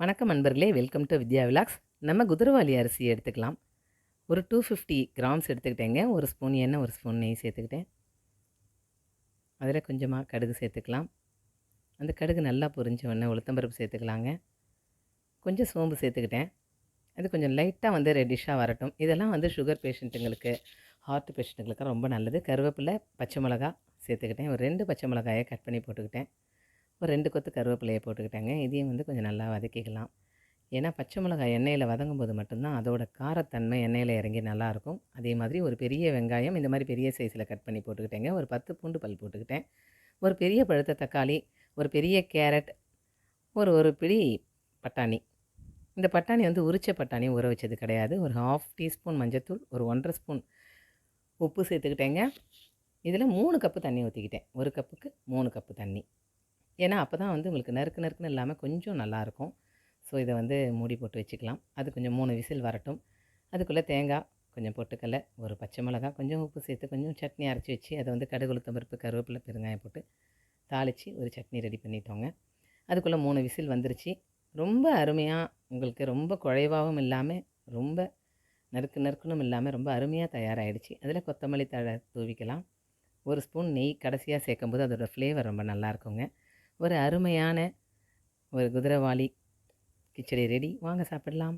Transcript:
வணக்கம் நண்பர்களே welcome to Vidya vlogs. நம்ம குதிரவாளி அரிசி எடுத்துக்கலாம். ஒரு டூ ஃபிஃப்டி கிராம்ஸ் எடுத்துக்கிட்டேங்க. ஒரு ஸ்பூன் எண்ணெய் ஒரு ஸ்பூன் நெய் சேர்த்துக்கிட்டேன். அதில் கொஞ்சமாக கடுகு சேர்த்துக்கலாம். அந்த கடுகு நல்லா பொரிஞ்ச உடனே உளுத்தம்பருப்பு சேர்த்துக்கலாங்க. கொஞ்சம் சோம்பு சேர்த்துக்கிட்டேன். அது கொஞ்சம் லைட்டாக வந்து ரெட்டிஷாக வரட்டும். இதெல்லாம் வந்து சுகர் பேஷண்ட்டுங்களுக்கு ஹார்ட் பேஷண்ட்டுங்களுக்கு ரொம்ப நல்லது. கருவேப்பிலை பச்சை மிளகா சேர்த்துக்கிட்டேன். ஒரு ரெண்டு பச்சை மிளகாயை கட் பண்ணி போட்டுக்கிட்டேன். ஒரு ரெண்டு கொத்து கருவேப்பிலையை போட்டுக்கிட்டேங்க. இதையும் வந்து கொஞ்சம் நல்லா வதக்கிக்கலாம். ஏன்னா பச்சை மிளகாய் எண்ணெயில் வதங்கும் போது மட்டும்தான் அதோட காரத்தன்மை எண்ணெயில் இறங்கி நல்லாயிருக்கும். அதே மாதிரி ஒரு பெரிய வெங்காயம் இந்த மாதிரி பெரிய சைஸில் கட் பண்ணி போட்டுக்கிட்டேங்க. ஒரு பத்து பூண்டு பல் போட்டுக்கிட்டேன். ஒரு பெரிய பழுத்த தக்காளி ஒரு பெரிய கேரட் ஒரு ஒரு பிடி பட்டாணி. இந்த பட்டாணி வந்து உரிச்ச பட்டாணி ஊற வச்சது கிடையாது. ஒரு ஹாஃப் டீஸ்பூன் மஞ்சத்தூள் ஒரு ஒன்றரை ஸ்பூன் உப்பு சேர்த்துக்கிட்டேங்க. இதில் மூணு கப்பு தண்ணி ஊற்றிக்கிட்டேன். ஒரு கப்புக்கு மூணு கப்பு தண்ணி. ஏன்னா அப்போ தான் வந்து உங்களுக்கு நறுக்கு நறுக்குன்னு இல்லாமல் கொஞ்சம் நல்லாயிருக்கும் ஸோ இதை வந்து மூடி போட்டு வச்சுக்கலாம். அது கொஞ்சம் மூணு விசில் வரட்டும். அதுக்குள்ளே தேங்காய் கொஞ்சம் பொட்டுக்கடலை ஒரு பச்சை மிளகாய் கொஞ்சம் உப்பு சேர்த்து கொஞ்சம் சட்னி அரைச்சி வச்சு அதை வந்து கடுகுளுத்தம் பருப்பு கருவேப்பிலை பெருங்காயம் போட்டு தாளித்து ஒரு சட்னி ரெடி பண்ணிட்டோங்க. அதுக்குள்ளே மூணு விசில் வந்துருச்சு. ரொம்ப அருமையாக உங்களுக்கு ரொம்ப குழைவாகவும் இல்லாமல் ரொம்ப நறுக்கு நறுக்குனும் இல்லாமல் ரொம்ப அருமையாக தயாராகிடுச்சு அதில் கொத்தமல்லி தழை தூவிக்கலாம். ஒரு ஸ்பூன் நெய் கடைசியாக சேர்க்கும்போது அதோடய ஃப்ளேவர் ரொம்ப நல்லா இருக்குங்க. ஒரு அருமையான ஒரு குதிரைவாளி கிச்சடி ரெடி. வாங்க சாப்பிடலாம்.